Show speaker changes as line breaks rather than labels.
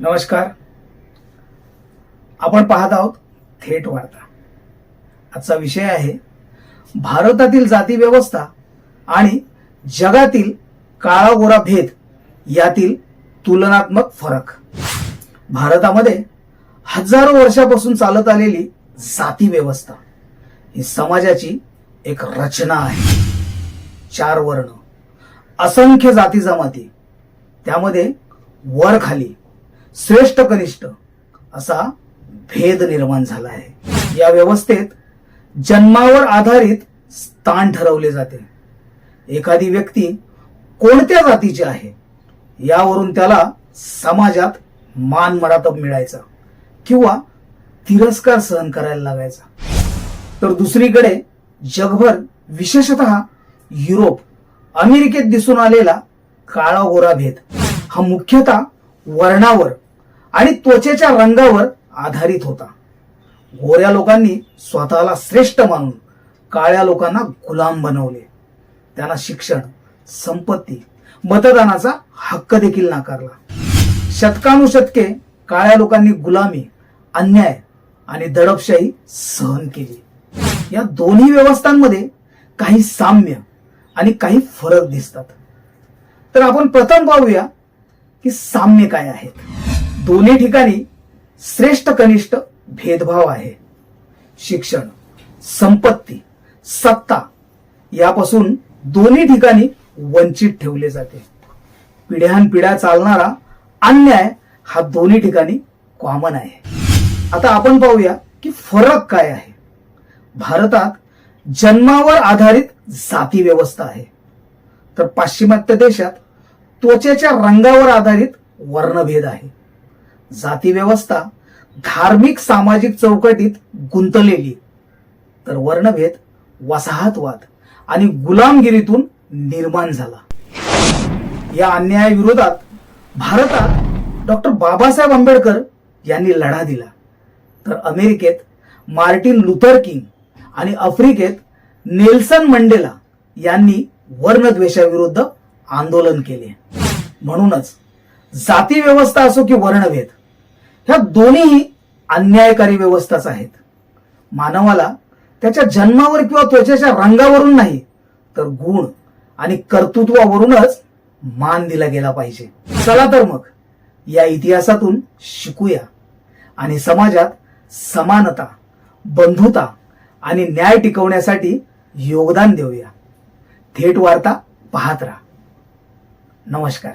नमस्कार. आपण पाहत आहोत थेट वार्ता. आजचा विषय आहे भारतातील जाती व्यवस्था आणि जगातील काळा गोरा भेद यातील तुलनात्मक फरक. भारतामध्ये हजारो वर्षापासून चालत आलेली जाती व्यवस्था ही समाजाची एक रचना आहे. चार वर्ण. असंख्य जाती जमाती. त्यामध्ये वर खाली श्रेष्ठ कनिष्ठ असा भेद निर्माण झाला आहे या व्यवस्थेत जन्मावर आधारित स्थान ठरवले जाते. एखादी व्यक्ती कोणत्या जातीची आहे यावरून त्याला समाजात मान मडातप मिळायचा किंवा तिरस्कार सहन करायला लागायचा. तर दुसरीकडे जगभर विशेषत युरोप अमेरिकेत दिसून आलेला काळा गोरा भेद हा मुख्यतः वर्णावर आणि त्वचेच्या रंगावर आधारित होता. गोऱ्या लोकांनी स्वतःला श्रेष्ठ मानून काळ्या लोकांना गुलाम बनवले. त्यांना शिक्षण संपत्ती मतदानाचा हक्क देखील नाकारला. शतकानुशतके काळ्या लोकांनी गुलामी अन्याय आणि दडपशाही सहन केली. या दोन्ही व्यवस्थांमध्ये काही साम्य आणि काही फरक दिसतात. तर आपण प्रथम पाहूया की साम्य काय आहेत. दोन्ही ठिकाणी श्रेष्ठ कनिष्ठ भेदभाव आहे. शिक्षण संपत्ती सत्ता यापासून दोन्ही ठिकाणी वंचित ठेवले जाते. पिढ्यानपिढ्या चालणारा अन्याय हा दोन्ही ठिकाणी कॉमन आहे. आता आपण पाहूया की फरक काय आहे. भारतात जन्मावर आधारित जाती व्यवस्था आहे. तर पाश्चिमात्य देशात त्वचेच्या रंगावर आधारित वर्णभेद आहे. जाती व्यवस्था धार्मिक सामाजिक चौकटीत गुंतलेली. तर वर्णभेद वसाहतवाद आणि गुलामगिरीतून निर्माण झाला. या अन्यायाविरोधात भारतात डॉक्टर बाबासाहेब आंबेडकर यांनी लढा दिला. तर अमेरिकेत मार्टिन लुथर किंग आणि आफ्रिकेत नेल्सन मंडेला यांनी वर्णद्वेषाविरुद्ध आंदोलन केले. म्हणूनच जाती व्यवस्था असो की वर्णभेद ह्या दोन्हीही अन्यायकारी व्यवस्थाच आहेत. मानवाला त्याच्या जन्मावर किंवा त्वचेच्या रंगावरून नाही तर गुण आणि कर्तृत्वावरूनच मान दिला गेला पाहिजे. चला तर मग या इतिहासातून शिकूया आणि समाजात समानता बंधुता आणि न्याय टिकवण्यासाठी योगदान देऊया. थेट वार्ता पाहत राहा. नमस्कार.